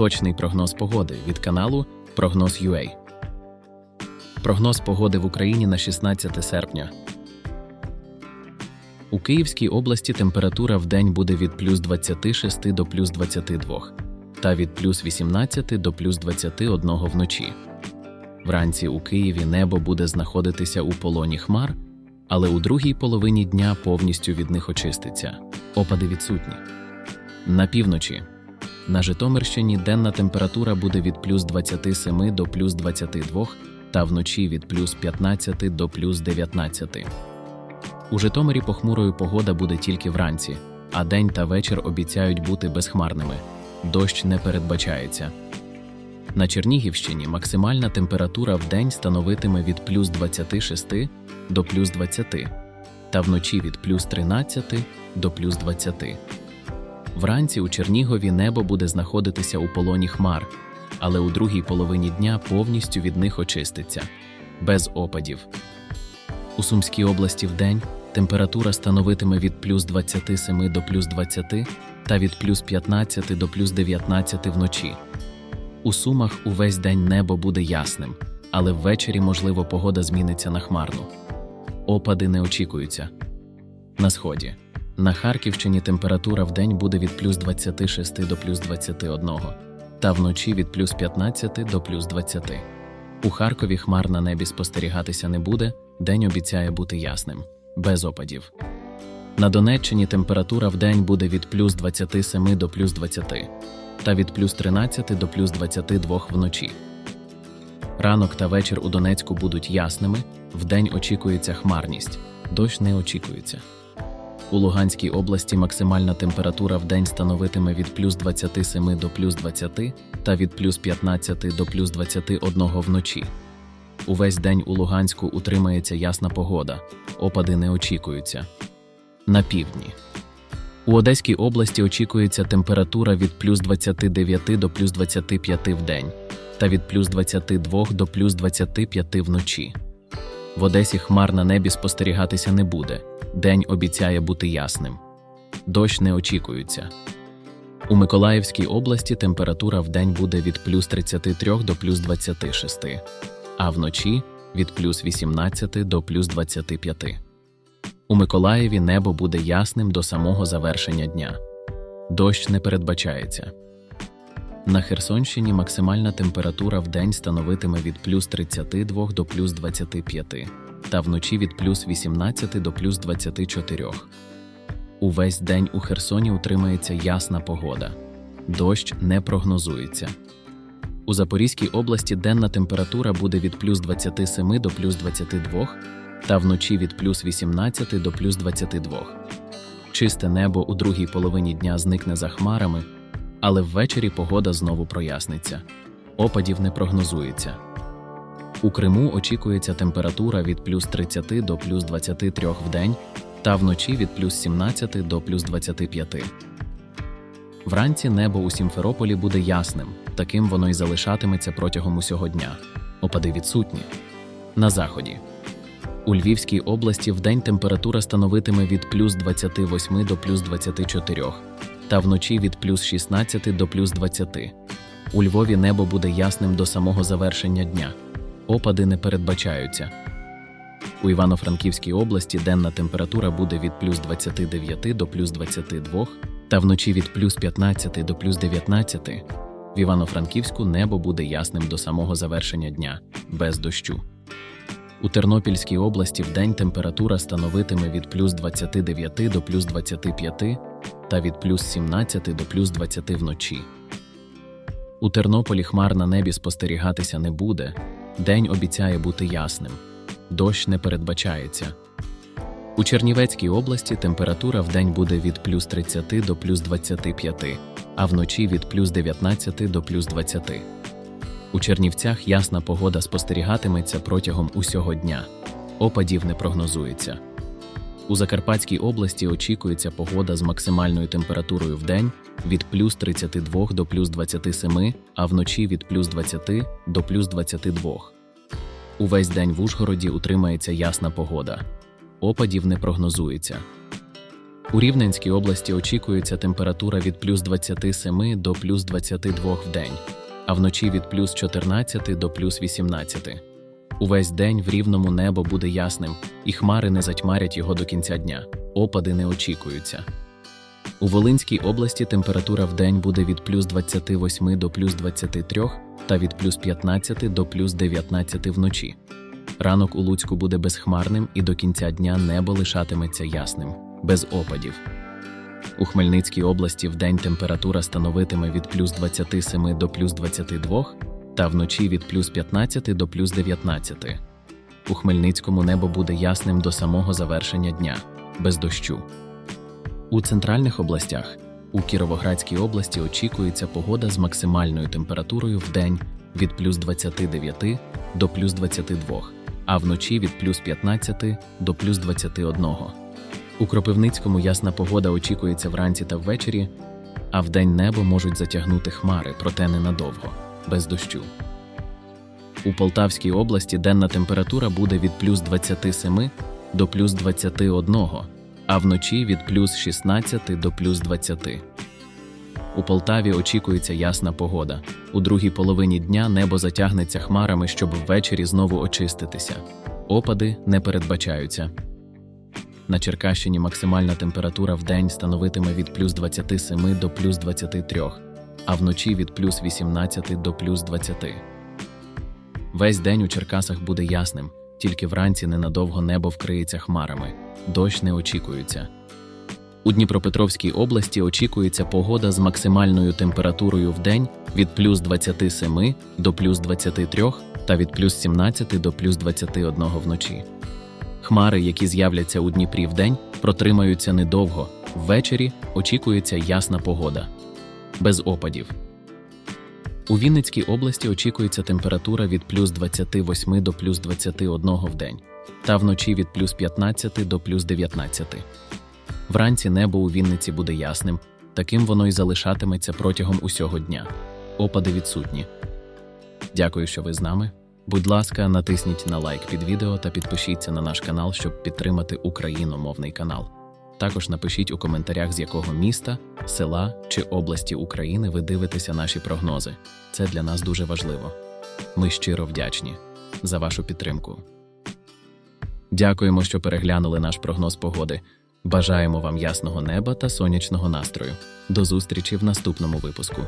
Точний прогноз погоди від каналу Прогноз UA. Прогноз погоди в Україні на 16 серпня. У Київській області температура в день буде від плюс 26 до плюс 22 та від плюс 18 до плюс 21 вночі. Вранці у Києві небо буде знаходитися у полоні хмар, але у другій половині дня повністю від них очиститься. Опади відсутні. На півночі. На Житомирщині денна температура буде від плюс 27 до плюс 22 та вночі від плюс 15 до плюс 19. У Житомирі похмурою погода буде тільки вранці, а день та вечір обіцяють бути безхмарними. Дощ не передбачається. На Чернігівщині максимальна температура в день становитиме від плюс 26 до плюс 20, та вночі від плюс 13 до плюс 20. Вранці у Чернігові небо буде знаходитися у полоні хмар, але у другій половині дня повністю від них очиститься, без опадів. У Сумській області вдень температура становитиме від плюс 27 до плюс 20 та від плюс 15 до плюс 19 вночі. У Сумах увесь день небо буде ясним, але ввечері, можливо, погода зміниться на хмарну. Опади не очікуються. На сході. На Харківщині температура в день буде від плюс 26 до плюс 21, та вночі від плюс 15 до плюс 20. У Харкові хмар на небі спостерігатися не буде, день обіцяє бути ясним, без опадів. На Донеччині температура в день буде від плюс 27 до плюс 20, та від плюс 13 до плюс 22 вночі. Ранок та вечір у Донецьку будуть ясними, вдень очікується хмарність, дощ не очікується. У Луганській області максимальна температура в день становитиме від плюс 27 до плюс 20 та від плюс 15 до плюс 21 вночі. Увесь день у Луганську утримається ясна погода, опади не очікуються. На півдні. У Одеській області очікується температура від плюс 29 до плюс 25 в день та від плюс 22 до плюс 25 вночі. В Одесі хмар на небі спостерігатися не буде. День обіцяє бути ясним. Дощ не очікується. У Миколаївській області температура в день буде від плюс 33 до плюс 26, а вночі від плюс 18 до плюс 25. У Миколаєві небо буде ясним до самого завершення дня. Дощ не передбачається. На Херсонщині максимальна температура в день становитиме від плюс 32 до плюс 25, та вночі від плюс 18 до плюс 24. Увесь день у Херсоні утримається ясна погода. Дощ не прогнозується. У Запорізькій області денна температура буде від плюс 27 до плюс 22, та вночі від плюс 18 до плюс 22. Чисте небо у другій половині дня зникне за хмарами, але ввечері погода знову проясниться. Опадів не прогнозується. У Криму очікується температура від плюс 30 до плюс 23 в день та вночі від плюс 17 до плюс 25. Вранці небо у Сімферополі буде ясним, таким воно й залишатиметься протягом усього дня. Опади відсутні. На заході. У Львівській області вдень температура становитиме від плюс 28 до плюс 24, та вночі від плюс 16 до плюс 20. У Львові небо буде ясним до самого завершення дня. Опади не передбачаються. У Івано-Франківській області денна температура буде від плюс 29 до плюс 22, та вночі від плюс 15 до плюс 19. В Івано-Франківську небо буде ясним до самого завершення дня, без дощу. У Тернопільській області вдень температура становитиме від плюс 29 до плюс 25 та від плюс 17 до плюс 20 вночі. У Тернополі хмар на небі спостерігатися не буде, день обіцяє бути ясним, дощ не передбачається. У Чернівецькій області температура вдень буде від плюс 30 до плюс 25, а вночі від плюс 19 до плюс 20. У Чернівцях ясна погода спостерігатиметься протягом усього дня. Опадів не прогнозується. У Закарпатській області очікується погода з максимальною температурою в день від плюс 32 до плюс 27, а вночі від плюс 20 до плюс 22. Увесь день в Ужгороді утримається ясна погода. Опадів не прогнозується. У Рівненській області очікується температура від плюс 27 до плюс 22 в день, а вночі від плюс 14 до плюс 18. Увесь день в рівному небо буде ясним, і хмари не затьмарять його до кінця дня. Опади не очікуються. У Волинській області температура в день буде від плюс 28 до плюс 23 та від плюс 15 до плюс 19 вночі. Ранок у Луцьку буде безхмарним і до кінця дня небо лишатиметься ясним, без опадів. У Хмельницькій області вдень температура становитиме від плюс 27 до плюс 22 та вночі від плюс 15 до плюс 19. У Хмельницькому небо буде ясним до самого завершення дня, без дощу. У центральних областях у Кіровоградській області очікується погода з максимальною температурою в день від плюс 29 до плюс 22, а вночі від плюс 15 до плюс 21. У Кропивницькому ясна погода очікується вранці та ввечері, а вдень небо можуть затягнути хмари, проте ненадовго, без дощу. У Полтавській області денна температура буде від плюс 27 до плюс 21, а вночі від плюс 16 до плюс 20. У Полтаві очікується ясна погода. У другій половині дня небо затягнеться хмарами, щоб ввечері знову очиститися. Опади не передбачаються. На Черкащині максимальна температура в день становитиме від плюс 27 до плюс 23, а вночі від плюс 18 до плюс 20. Весь день у Черкасах буде ясним, тільки вранці ненадовго небо вкриється хмарами, дощ не очікується. У Дніпропетровській області очікується погода з максимальною температурою в день від плюс 27 до плюс 23 та від плюс 17 до плюс 21 вночі. Хмари, які з'являться у Дніпрі вдень, протримаються недовго. Ввечері очікується ясна погода. Без опадів. У Вінницькій області очікується температура від плюс 28 до плюс 21 в день, та вночі від плюс 15 до плюс 19. Вранці небо у Вінниці буде ясним, таким воно й залишатиметься протягом усього дня. Опади відсутні. Дякую, що ви з нами. Будь ласка, натисніть на лайк під відео та підпишіться на наш канал, щоб підтримати україномовний канал. Також напишіть у коментарях, з якого міста, села чи області України ви дивитеся наші прогнози. Це для нас дуже важливо. Ми щиро вдячні за вашу підтримку. Дякуємо, що переглянули наш прогноз погоди. Бажаємо вам ясного неба та сонячного настрою. До зустрічі в наступному випуску.